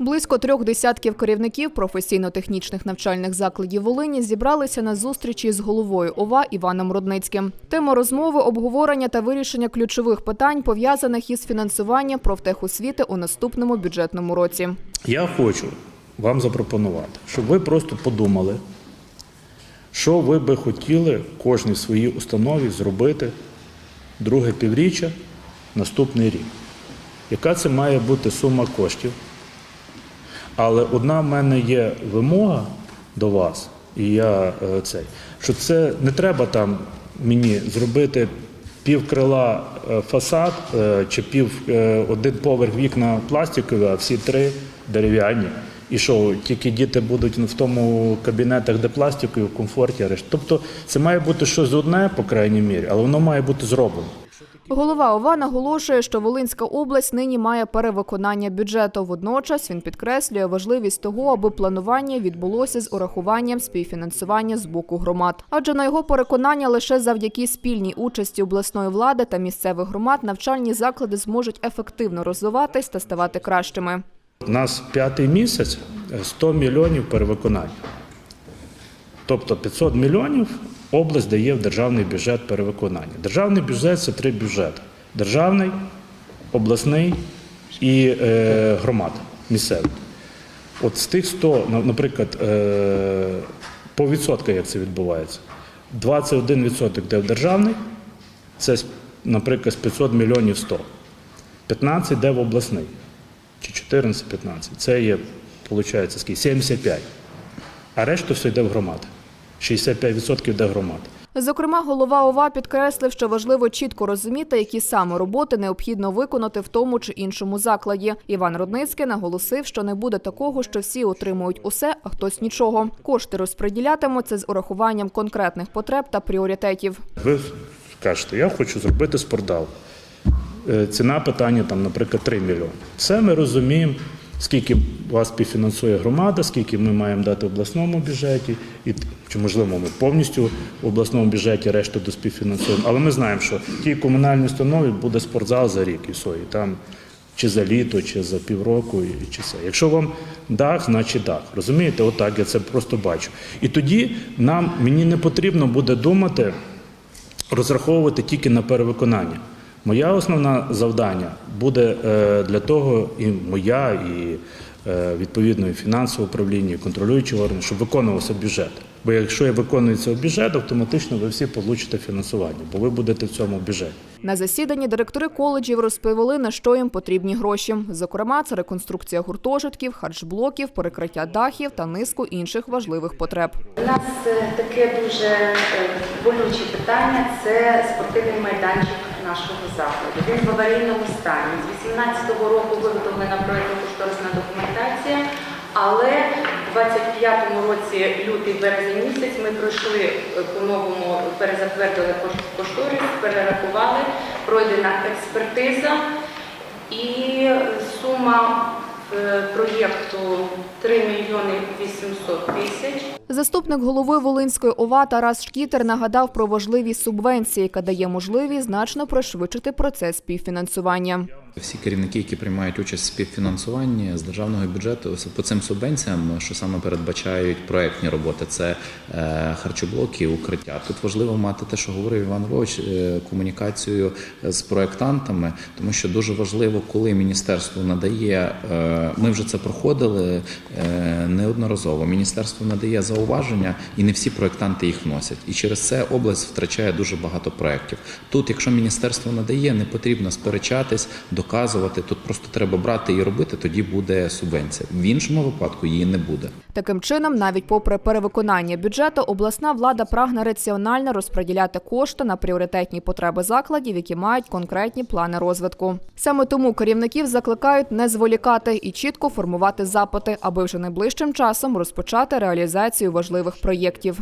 Близько трьох десятків керівників професійно-технічних навчальних закладів Волині зібралися на зустрічі з головою ОВА Іваном Рудницьким. Тема розмови обговорення та вирішення ключових питань пов'язаних із фінансуванням профтехосвіти у наступному бюджетному році. Я хочу вам запропонувати, щоб ви просто подумали, що ви би хотіли кожній своїй установі зробити друге півріччя наступний рік. Яка це має бути сума коштів? Але одна в мене є вимога до вас, і я е, цей, що це не треба там мені зробити пів крила е, фасад е, чи пів один поверх вікна пластикові, а всі три дерев'яні. І що тільки діти будуть в тому кабінетах, де пластикові, в комфорті, а решта. Тобто це має бути щось одне, по крайній мірі, але воно має бути зроблено. Голова ОВА наголошує, що Волинська область нині має перевиконання бюджету. Водночас він підкреслює важливість того, аби планування відбулося з урахуванням співфінансування з боку громад. Адже на його переконання лише завдяки спільній участі обласної влади та місцевих громад навчальні заклади зможуть ефективно розвиватись та ставати кращими. У нас п'ятий місяць е, 100 мільйонів перевиконання. Тобто 500 мільйонів область дає в державний бюджет перевиконання. Державний бюджет це три бюджети: державний, обласний і е, громад місцевий. От з тих 100, наприклад, е, по відсотках, як це відбувається, 21% йде в державний, це, наприклад, з 500 мільйонів 100. 15 йде в обласний чи 14-15. Це є, виходить, скільки? 75. А решту все йде в громади. 65% йде в громади. Зокрема, голова ОВА підкреслив, що важливо чітко розуміти, які саме роботи необхідно виконати в тому чи іншому закладі. Іван Рудницький наголосив, що не буде такого, що всі отримують усе, а хтось нічого. Кошти розподілятимуться з урахуванням конкретних потреб та пріоритетів. Ви кажете, я хочу зробити спортзал. Е, Ціна питання, там, наприклад, 3 мільйони. Це ми розуміємо, скільки вас співфінансує громада, скільки ми маємо дати в обласному бюджеті, і, чи можливо ми повністю в обласному бюджеті решту доспівфінансуємо. Але ми знаємо, що тій комунальній установі буде спортзал за рік і все. І там чи за літо, чи за півроку, і чи все. Якщо вам дах, значить дах. Розумієте, отак я це просто бачу. І тоді нам мені не потрібно буде думати розраховувати тільки на перевиконання. Моя основна завдання буде е, для того, і моя, і е, відповідно і фінансове управління, і контролюючі органи, щоб виконувався бюджет. Бо якщо я виконується бюджет, автоматично ви всі получите фінансування, бо ви будете в цьому бюджеті. На засіданні директори коледжів розповіли, на що їм потрібні гроші. Зокрема, це реконструкція гуртожитків, харчблоків, перекриття дахів та низку інших важливих потреб. У нас е, таке дуже болюче питання це спортивний майданчик нашого закладу. Він в аварійному стані. З 2018 року виготовлена проєктно-кошторисна документація, але в 25-му році лютий березень місяць ми пройшли е, по-новому, перезатвердили кош- кошторис, перерахували, пройдена експертиза і сума проєкту 3 мільйони 800 тисяч. Заступник голови Волинської ОВА Тарас Шкітер нагадав про важливість субвенції, яка дає можливість значно пришвидшити процес співфінансування. Всі керівники, які приймають участь в співфінансуванні з державного бюджету по цим субвенціям, що саме передбачають проектні роботи, це е, харчоблоки, укриття. Тут важливо мати те, що говорив Іван Львович, е, комунікацію з проектантами, тому що дуже важливо, коли міністерство надає. е, Ми вже це проходили неодноразово. Міністерство надає зауваження, і не всі проектанти їх вносять. І через це область втрачає дуже багато проєктів. Тут, якщо міністерство надає, не потрібно сперечатись, доказувати. Тут просто треба брати і робити, тоді буде субвенція. В іншому випадку її не буде. Таким чином, навіть попри перевиконання бюджету, обласна влада прагне раціонально розподіляти кошти на пріоритетні потреби закладів, які мають конкретні плани розвитку. Саме тому керівників закликають не зволікати і чітко формувати запити, аби вже найближчим часом розпочати реалізацію важливих проєктів.